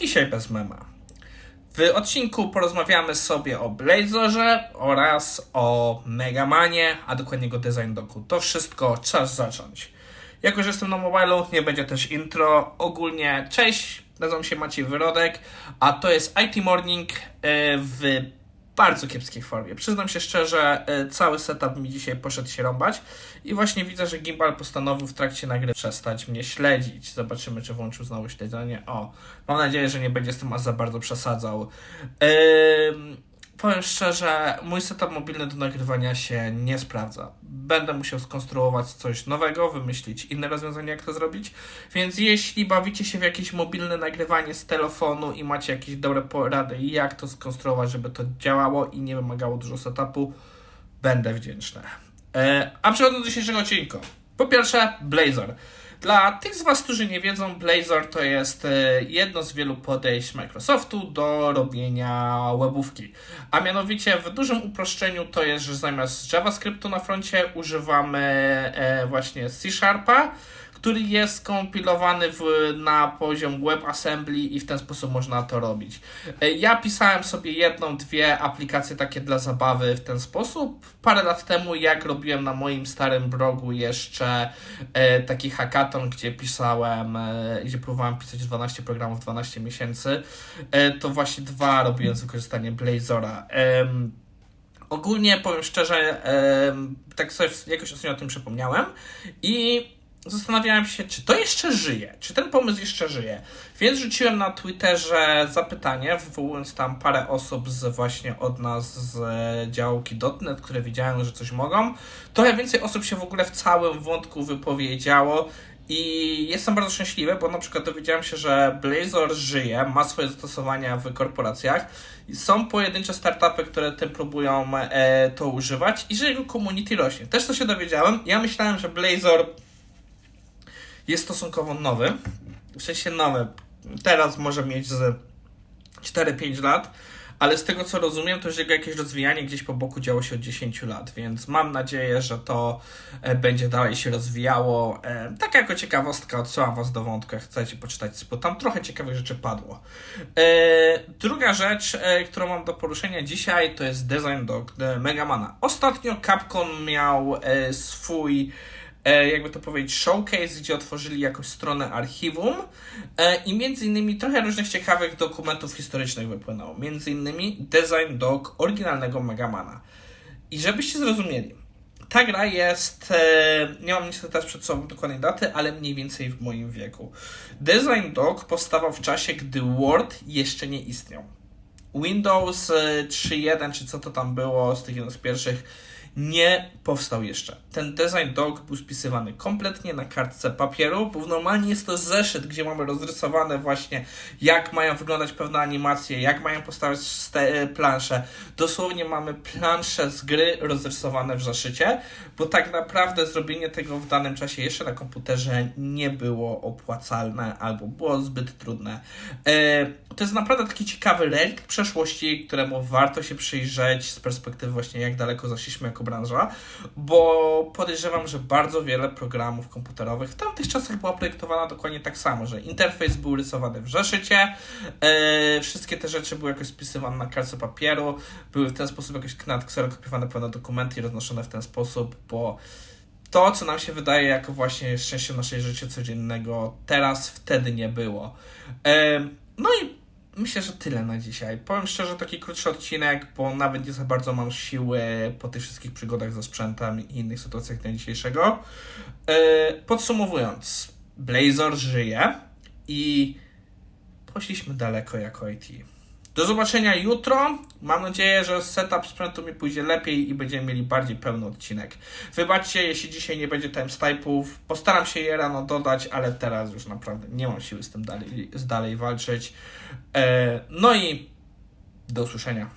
Dzisiaj bez mema. W odcinku porozmawiamy sobie o Blazorze oraz o Megamanie, a dokładnie go design doku. To wszystko, czas zacząć. Jako, że jestem na mobilu, nie będzie też intro. Ogólnie, cześć, nazywam się Maciej Wyrodek, a to jest IT Morning e, w bardzo kiepskiej formie. Przyznam się szczerze, e, cały setup mi dzisiaj poszedł się rąbać i właśnie widzę, że Gimbal postanowił w trakcie nagry przestać mnie śledzić. Zobaczymy, czy włączył znowu śledzenie. O, mam nadzieję, że nie będzie z tym aż za bardzo przesadzał. Ym, powiem szczerze, mój setup mobilny do nagrywania się nie sprawdza. Będę musiał skonstruować coś nowego, wymyślić inne rozwiązanie, jak to zrobić. Więc jeśli bawicie się w jakieś mobilne nagrywanie z telefonu i macie jakieś dobre porady, jak to skonstruować, żeby to działało i nie wymagało dużo setupu, będę wdzięczny. E, a przechodząc do dzisiejszego odcinka. Po pierwsze, Blazor. Dla tych z Was, którzy nie wiedzą, Blazor to jest e, jedno z wielu podejść Microsoftu do robienia webówki. A mianowicie w dużym uproszczeniu to jest, że zamiast JavaScriptu na froncie używamy e, właśnie C Sharpa, który jest skompilowany w, na poziom WebAssembly i w ten sposób można to robić. E, Ja pisałem sobie jedną, dwie aplikacje takie dla zabawy w ten sposób. Parę lat temu, jak robiłem na moim starym blogu jeszcze e, taki hackathon, gdzie pisałem, e, gdzie próbowałem pisać 12 programów w 12 miesięcy, to właśnie dwa robiłem z wykorzystaniem Blazora. Ogólnie powiem szczerze, tak sobie jakoś o tym przypomniałem i zastanawiałem się, czy to jeszcze żyje, czy ten pomysł jeszcze żyje. Więc rzuciłem na Twitterze zapytanie, wywołując tam parę osób z właśnie od nas z działki .NET, które widziałem, że coś mogą. Trochę więcej osób się w ogóle w całym wątku wypowiedziało. I jestem bardzo szczęśliwy, bo na przykład dowiedziałem się, że Blazor żyje, ma swoje zastosowania w korporacjach. Są pojedyncze startupy, które tym próbują e, to używać i że jego community rośnie. Też to się dowiedziałem. Ja myślałem, że Blazor jest stosunkowo nowy. W sensie nowy. Teraz może mieć z 4-5 lat, ale z tego co rozumiem, to już jego jakieś rozwijanie gdzieś po boku działo się od 10 lat, więc mam nadzieję, że to e, będzie dalej się rozwijało. Tak jako ciekawostka, odsyłam Was do wątku, jak chcecie poczytać, bo tam trochę ciekawych rzeczy padło. E, Druga rzecz, którą mam do poruszenia dzisiaj, to jest design do Megamana. Ostatnio Capcom miał swój jakby to powiedzieć, showcase, gdzie otworzyli jakąś stronę archiwum e, i między innymi trochę różnych ciekawych dokumentów historycznych wypłynęło. Między innymi design dog oryginalnego Megamana. I żebyście zrozumieli, ta gra jest, e, nie mam niestety teraz przed sobą dokładnej daty, ale mniej więcej w moim wieku. Design dog powstawał w czasie, gdy Word jeszcze nie istniał. Windows e, 3.1, czy co to tam było z tych jednych z pierwszych, nie powstał jeszcze. Ten design dog był spisywany kompletnie na kartce papieru, bo normalnie jest to zeszyt, gdzie mamy rozrysowane właśnie, jak mają wyglądać pewne animacje, jak mają postawiać ste- plansze. Dosłownie mamy plansze z gry rozrysowane w zeszycie, bo tak naprawdę zrobienie tego w danym czasie jeszcze na komputerze nie było opłacalne albo było zbyt trudne. E, to jest naprawdę taki ciekawy relikt przeszłości, któremu warto się przyjrzeć z perspektywy właśnie jak daleko zaszliśmy jako branża, bo podejrzewam, że bardzo wiele programów komputerowych w tamtych czasach była projektowana dokładnie tak samo, że interfejs był rysowany w zeszycie, e, wszystkie te rzeczy były jakoś spisywane na kartce papieru, były w ten sposób jakoś nadkserokopiowane pewne dokumenty i roznoszone w ten sposób, bo to, co nam się wydaje jako właśnie szczęście naszej życia codziennego, teraz wtedy nie było. E, no i Myślę, że tyle na dzisiaj. Powiem szczerze, taki krótszy odcinek, bo nawet nie za bardzo mam siły po tych wszystkich przygodach ze sprzętem i innych sytuacjach dnia dzisiejszego. E, Podsumowując, Blazor żyje i poszliśmy daleko jako IT. Do zobaczenia jutro. Mam nadzieję, że setup sprzętu mi pójdzie lepiej i będziemy mieli bardziej pełny odcinek. Wybaczcie, jeśli dzisiaj nie będzie timestampe'ów. Postaram się je rano dodać, ale teraz już naprawdę nie mam siły z tym dalej, z dalej walczyć. E, no i do usłyszenia.